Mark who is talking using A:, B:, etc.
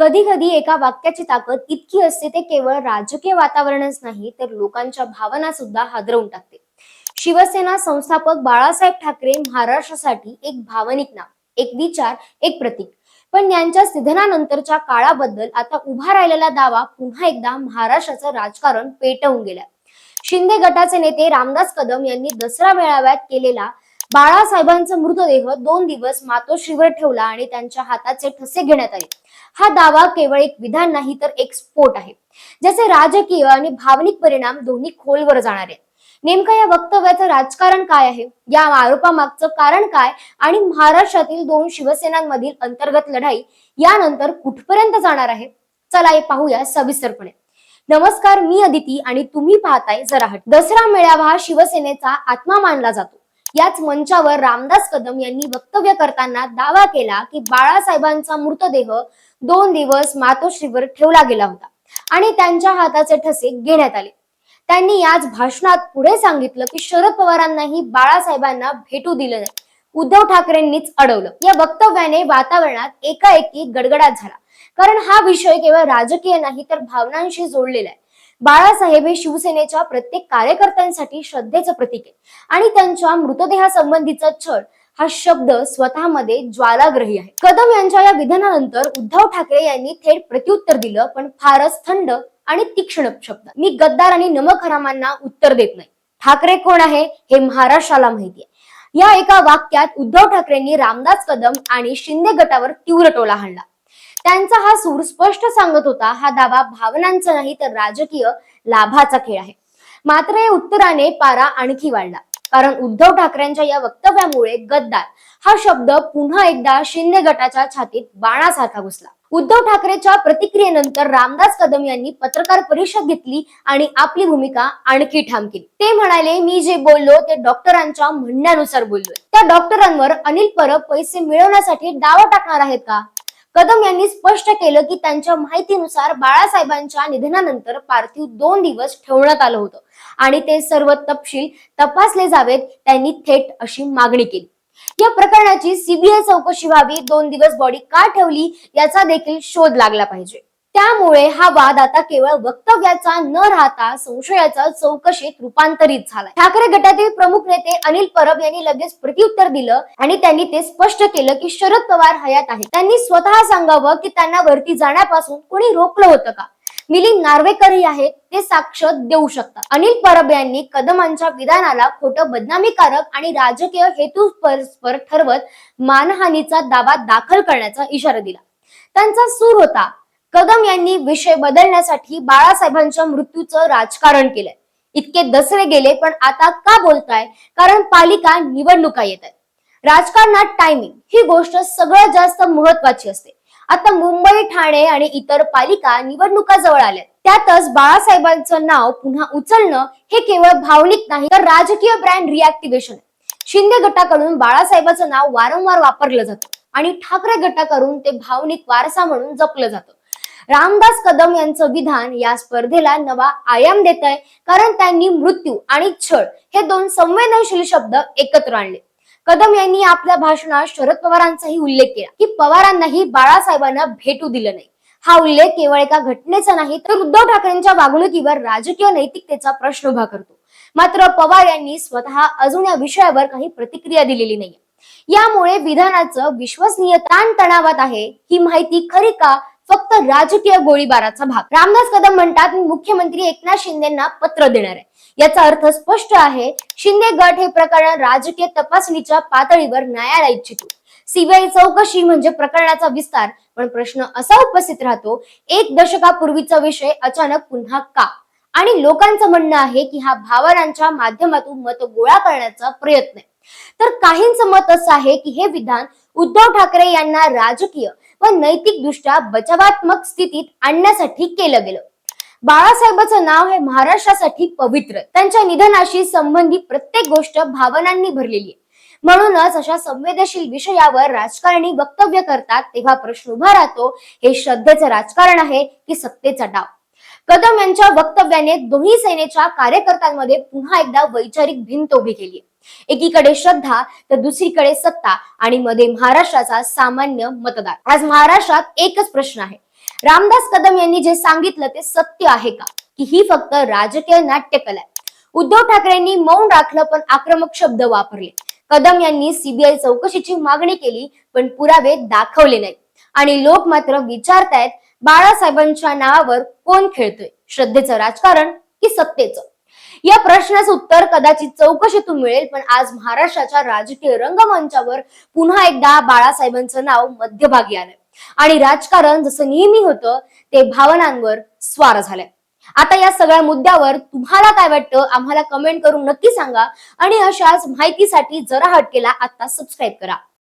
A: कधी कधी एका वाक्याची ताकद इतकी असते ते केवळ राजकीय वातावरणच नाही तर लोकांच्या भावना सुद्धा हादरवून टाकते. शिवसेना संस्थापक बाळासाहेब ठाकरे महाराष्ट्रासाठी एक भावनिक नाव एक विचार एक प्रतीक. पण यांच्या निधनानंतरच्या काळाबद्दल आता उभा राहिलेला दावा पुन्हा एकदा महाराष्ट्राचं राजकारण पेटवून गेलाय. शिंदे गटाचे नेते रामदास कदम यांनी दसरा मेळाव्यात केलेला बाळासाहेबांचा मृतदेह दोन दिवस मातोश्रीवर ठेवला आणि त्यांच्या हाताचे ठसे घेण्यात आले. हा दावा केवळ एक विधान नाही तर एक स्फोट आहे ज्याचे राजकीय आणि भावनिक परिणाम दोन्ही खोलवर जाणार आहेत. नेमका या वक्तव्याचं राजकारण काय आहे? या आरोपामागचं कारण काय? आणि महाराष्ट्रातील दोन शिवसेनांमधील अंतर्गत लढाई यानंतर कुठपर्यंत जाणार आहे? चला हे पाहूया सविस्तरपणे. नमस्कार मी अदिती आणि तुम्ही पाहताय जराहट. दसरा मेळावा हा शिवसेनेचा आत्मा मानला जातो. याच मंचावर रामदास कदम यांनी वक्तव्य करताना दावा केला की बाळासाहेबांचा मृतदेह दोन दिवस मातोश्रीवर ठेवला गेला होता आणि त्यांच्या हाताचे ठसे घेण्यात आले. त्यांनी याच भाषणात पुढे सांगितलं की शरद पवारांनाही बाळासाहेबांना भेटू दिलं नाही. उद्धव ठाकरेंनीच अडवलं. या वक्तव्याने वातावरणात एकाएकी गडगडाट झाला. कारण हा विषय केवळ राजकीय नाही तर भावनांशी जोडलेला आहे. बाळासाहेब हे शिवसेनेच्या प्रत्येक कार्यकर्त्यांसाठी श्रद्धेचं प्रतीक आहे. आणि त्यांच्या मृतदेहासंबंधीचा छळ हा शब्द स्वतःमध्ये ज्वालाग्रही आहे. कदम यांच्या या विधानानंतर उद्धव ठाकरे यांनी थेट प्रत्युत्तर दिलं पण फारच थंड आणि तीक्ष्ण शब्द. मी गद्दार आणि नमक हरामांना उत्तर देत नाही. ठाकरे कोण आहे हे महाराष्ट्राला माहिती आहे. या एका वाक्यात उद्धव ठाकरेंनी रामदास कदम आणि शिंदे गटावर तीव्र टोला हाणला. त्यांचा हा सूर स्पष्ट सांगत होता हा दावा भावनांचा नाही तर राजकीय लाभाचा खेळ आहे. मात्र या उत्तराने पारा आणखी वाढला. कारण उद्धव ठाकरेंच्या या वक्तव्यामुळे गद्दार हा शब्द पुन्हा एकदा शिंदे गटाच्या छातीत बाणासारखा घुसला. उद्धव ठाकरेच्या प्रतिक्रियेनंतर रामदास कदम यांनी पत्रकार परिषद घेतली आणि आपली भूमिका आणखी ठाम केली. ते म्हणाले मी जे बोललो ते डॉक्टरांच्या म्हणण्यानुसार बोललोय. त्या डॉक्टरांवर अनिल परब पैसे मिळवण्यासाठी डाव टाकणार आहेत का? कदम यांनी स्पष्ट केलं की त्यांच्या माहितीनुसार बाळासाहेबांच्या निधनानंतर पार्थिव दोन दिवस ठेवण्यात आलं होतं. आणि ते सर्व तपशील तपासले जावेत त्यांनी थेट अशी मागणी केली. या प्रकरणाची सीबीआय चौकशी व्हावी दोन दिवस बॉडी का ठेवली याचा देखील शोध लागला पाहिजे. त्यामुळे हा वाद आता केवळ वक्तव्याचा न राहता संशयाचा चौकशीत रूपांतरित झालाय. ठाकरे गटातील प्रमुख नेते अनिल परब यांनी लगेच प्रत्युत्तर दिलं आणि त्यांनी ते स्पष्ट केलं की शरद पवार हयात आहे त्यांनी स्वतः सांगावं की त्यांना वरती जाण्यापासून कोणी रोखलं होतं का? मिलिंद नार्वेकरही आहेत ते साक्ष देऊ शकतात. अनिल परब यांनी कदमांच्या विधानाला खोटं बदनामीकारक आणि राजकीय हेतू परस्पर ठरवत मानहानीचा दावा दाखल करण्याचा इशारा दिला. त्यांचा सूर होता कदम यांनी विषय बदलण्यासाठी बाळासाहेबांच्या मृत्यूचं राजकारण केलंय. इतके दसरे गेले पण आता का बोलताय? कारण पालिका निवडणुका येत आहेत. राजकारणात टायमिंग ही गोष्ट सगळ्यात जास्त महत्वाची असते. आता मुंबई ठाणे आणि इतर पालिका निवडणुका जवळ आल्या. त्यातच बाळासाहेबांचं नाव पुन्हा उचलणं हे केवळ भावनिक नाही तर राजकीय ब्रँड रिॲक्टिव्हेशन आहे शिंदे गटाकडून बाळासाहेबांचं नाव वारंवार वापरलं जातं आणि ठाकरे गटाकडून ते भावनिक वारसा म्हणून जपलं जातं. रामदास कदम यांचं विधान या स्पर्धेला नवा आयाम देत आहे कारण त्यांनी मृत्यू आणि छळ हे दोन संवेदनशील शब्द एकत्र आणले. कदम यांनी आपल्या भाषणात शरद पवारांचाही उल्लेख केला की पवारांनाही बाळासाहेबांना भेटू दिलं नाही. हा उल्लेख केवळ एका घटनेचा नाही तर उद्धव ठाकरेंच्या वागणुकीवर राजकीय नैतिकतेचा प्रश्न उभा करतो. मात्र पवार यांनी स्वतः अजून या विषयावर काही प्रतिक्रिया दिलेली नाही यामुळे विधानाचं विश्वसनीय ताणतणावात आहे ही माहिती खरी का? फक्त राजकीय गोळीबाराचा भाग. रामदास कदम म्हणतात मी मुख्यमंत्री एकनाथ शिंदेना पत्र देणार आहे. याचा अर्थ स्पष्ट आहे शिंदे गट हे प्रकरण राजकीय तपासणीच्या पातळीवर न्यायालय इच्छितो. सीबीआय चौकशी म्हणजे प्रकरणाचा विस्तार पण प्रश्न असा उपस्थित राहतो एक दशकापूर्वीचा विषय अचानक पुन्हा का? आणि लोकांचं म्हणणं आहे की हा भावनांच्या माध्यमातून मत गोळा करण्याचा प्रयत्न आहे. तर काहींचं मत असं आहे की हे विधान उद्धव ठाकरे यांना राजकीय व नैतिक दृष्ट्या बचावात्मक स्थितीत आणण्यासाठी केलं गेलं. बाळासाहेबांचं नाव हे महाराष्ट्रासाठी पवित्र. त्यांच्या निधनाशी संबंधित प्रत्येक गोष्ट भावनांनी भरलेली आहे. म्हणूनच अशा संवेदनशील विषयावर राजकारणी वक्तव्य करतात तेव्हा प्रश्न उभा राहतो हे श्रद्धेचं राजकारण आहे की सत्तेचा डाव? कदम यांच्या वक्तव्याने दोन्ही सेनेच्या कार्यकर्त्यांमध्ये पुन्हा एकदा वैचारिक भिंत उभी केली एकीकडे श्रद्धा तर दुसरीकडे सत्ता आणि मध्ये महाराष्ट्राचा सामान्य मतदार. आज महाराष्ट्रात एकच प्रश्न आहे. रामदास कदम यांनी जे सांगितलं ते सत्य आहे का? की ही फक्त राजकीय नाट्यकला आहे. उद्धव ठाकरेंनी मौन राखलं पण आक्रमक शब्द वापरले. कदम यांनी सीबीआय चौकशीची मागणी केली पण पुरावे दाखवले नाही आणि लोक मात्र विचारतायत बाळासाहेबांच्या नावावर कोण खेळतोय? श्रद्धेचं राजकारण की सत्तेचं? या प्रश्नाचं उत्तर कदाचित चौकशीतून मिळेल पण आज महाराष्ट्राच्या राजकीय रंगमंचावर पुन्हा एकदा बाळासाहेबांचं नाव मध्यभागी आलंय. आणि राजकारण जसं नेहमी होतं ते भावनांवर स्वार झालंय. आता या सगळ्या मुद्द्यावर तुम्हाला काय वाटतं? आम्हाला कमेंट करून नक्की सांगा. आणि अशाच माहितीसाठी जरा हटकेला आता सबस्क्राईब करा.